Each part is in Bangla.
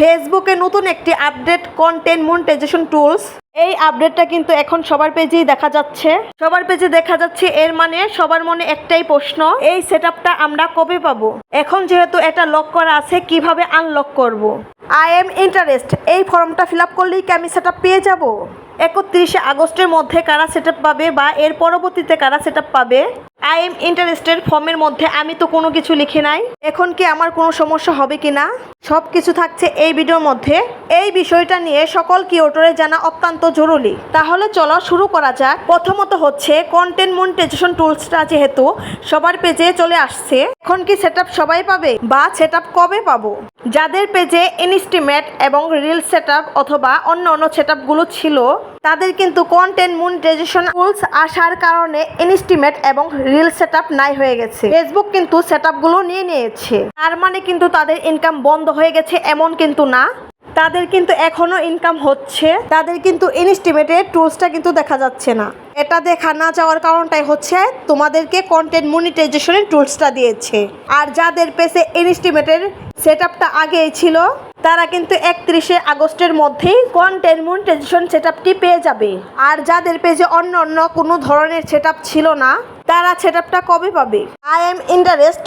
ফেসবুকে নতুন একটি আপডেট কন্টেন্ট মনিটাইজেশন টুলস এই আপডেটটা কিন্তু এখন সবার পেজেই দেখা যাচ্ছে। সবার পেজে দেখা যাচ্ছে এর মানে সবার মনে একটাই প্রশ্ন, এই সেটআপটা আমরা কবে পাবো? এখন যেহেতু এটা লক করা আছে, কীভাবে আনলক করব। আই এম ইন্টারেস্ট এই ফর্মটা ফিল আপ করলেই কি আমি সেটআপ পেয়ে যাব? একত্রিশে আগস্টের মধ্যে কারা সেটআপ পাবে বা এর পরবর্তীতে কারা সেটআপ পাবে? আই এম ইন্টারেস্টেড ফর্মের মধ্যে, আমি তো কোনো কিছু লিখে নাই। এখন কি আমার কোনো সমস্যা হবে কি না? সব কিছু থাকছে এই ভিডিওর মধ্যে। এই বিষয়টা নিয়ে সকল কিওটরে জানা অত্যন্ত জরুরি। তাহলে চলো শুরু করা যাক। প্রথমত হচ্ছে কন্টেন্ট মনিটাইজেশন টুলসটা যেহেতু সবার পেজে চলে আসছে, এখন কি সেটআপ সবাই পাবে বা সেটআপ কবে পাবো? যাদের পেজে ইনস্টিমেট এবং রিল সেটআপ অথবা অন্য অন্য সেটআপগুলো ছিল, তাদের কিন্তু কন্টেন্ট মনিটাইজেশন টুলস আসার কারণে ইনস্টিমেট এবং রিল সেটআপ নাই হয়ে গেছে। ফেসবুক কিন্তু সেটআপগুলো নিয়ে নিয়েছে। তার মানে কিন্তু তাদের ইনকাম বন্ধ হয়ে গেছে এমন কিন্তু না। তাদের কিন্তু এখনও ইনকাম হচ্ছে। তাদের কিন্তু ইনস্টিমেটের টুলসটা কিন্তু দেখা যাচ্ছে না। এটা দেখা না যাওয়ার কারণটাই হচ্ছে তোমাদেরকে কন্টেন্ট মনিটাইজেশনের টুলসটা দিয়েছে। আর যাদের পেছে ইনস্টিমেটের সেট আপটা আগেই ছিল। তারা কিন্তু একত্রিশে আগস্টের মধ্যেই কন্টেন্ট মনিটাইজেশন সেট আপটি পেয়ে যাবে। আর যাদের পেজে অন্য অন্য কোনো ধরনের সেট ছিল না, তারা সেট আপটা কবে পাবে? I am interest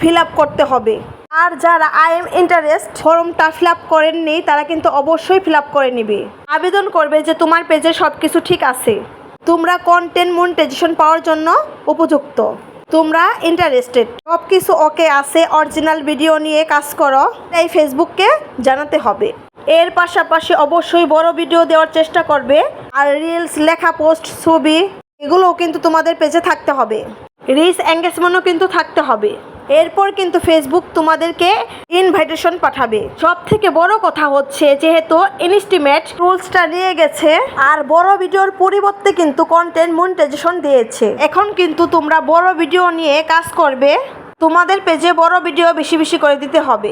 fill up করতে হবে। আর যারা আই এম ইন্টারেস্ট ফর্মটা ফিল আপ করেননি, তারা কিন্তু অবশ্যই ফিল আপ করে নিবে। আবেদন করবে যে তোমার পেজে সব কিছু ঠিক আছে। তোমরা কন্টেন্ট মনিটাইজেশন পাওয়ার জন্য উপযুক্ত। তোমরা ইন্টারেস্টেড সব কিছু ওকে আছে অরিজিনাল ভিডিও নিয়ে কাজ করো। তাই ফেসবুককে জানাতে হবে। এর পাশাপাশি অবশ্যই বড় ভিডিও দেওয়ার চেষ্টা করবে। আর রিলস লেখা পোস্ট ছবি, এগুলোও কিন্তু তোমাদের পেজে থাকতে হবে। রিস এঙ্গেজমেন্টও কিন্তু থাকতে হবে। এরপর কিন্তু ফেসবুক তোমাদেরকে ইনভাইটেশন পাঠাবে। সব থেকে বড় কথা হচ্ছে, যেহেতু ইনস্টিমেট টুলসটা নিয়ে গেছে, আর বড় ভিডিওর পরিবর্তে কিন্তু কন্টেন্ট মনিটাইজেশন দিয়েছে। এখন কিন্তু তোমরা বড় ভিডিও নিয়ে কাজ করবে। তোমাদের পেজে বড় ভিডিও বেশি বেশি করে দিতে হবে।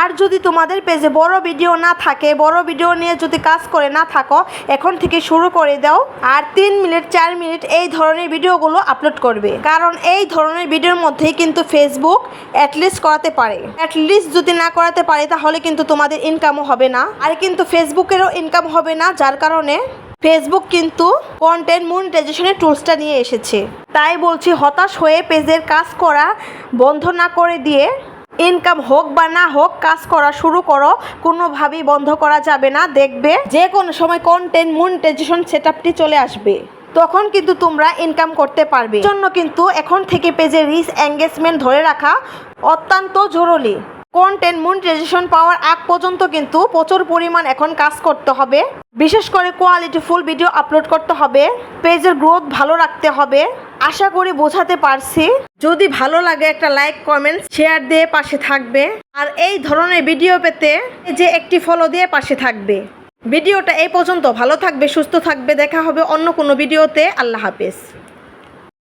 আর যদি তোমাদের পেজে বড় ভিডিও না থাকে, বড় ভিডিও নিয়ে যদি কাজ করে না থাকো, এখন থেকে শুরু করে দাও আর তিন মিনিট, চার মিনিট এই ধরনের ভিডিওগুলো আপলোড করবে। কারণ এই ধরনের ভিডিওর মধ্যেই কিন্তু ফেসবুক অ্যাটলিস্ট করাতে পারে। অ্যাটলিস্ট যদি না করাতে পারে, তাহলে কিন্তু তোমাদের ইনকামও হবে না। আর কিন্তু ফেসবুকেরও ইনকাম হবে না, যার কারণে ফেসবুক কিন্তু কন্টেন্ট মনিটাইজেশনের টুলসটা নিয়ে এসেছে। তাই বলছি, হতাশ হয়ে পেজের কাজ করা বন্ধ না করে দিয়ে ইনকাম হোক বা না হোক, কাজ করা শুরু করো। কোনোভাবেই বন্ধ করা যাবে না। দেখবে যে কোনো সময় কন্টেন্ট মনিটাইজেশন সেট আপটি চলে আসবে। তখন কিন্তু তোমরা ইনকাম করতে পারবে। জন্য কিন্তু এখন থেকে পেজে রিচ এঙ্গেজমেন্ট ধরে রাখা অত্যন্ত জরুরি। কন্টেন্ট মনিটাইজেশন পাওয়ার আগ পর্যন্ত কিন্তু প্রচুর পরিমাণ এখন কাজ করতে হবে। বিশেষ করে কোয়ালিটি ফুল ভিডিও আপলোড করতে হবে, পেজের গ্রোথ ভালো রাখতে হবে। আশা করি বোঝাতে পারছি। যদি ভালো লাগে একটা লাইক কমেন্ট শেয়ার দিয়ে পাশে থাকবে। আর এই ধরনের ভিডিও পেতে যে একটি ফলো দিয়ে পাশে থাকবে। ভিডিওটা এই পর্যন্ত ভালো থাকবে, সুস্থ থাকবে। দেখা হবে অন্য কোনো ভিডিওতে আল্লাহ হাফেজ।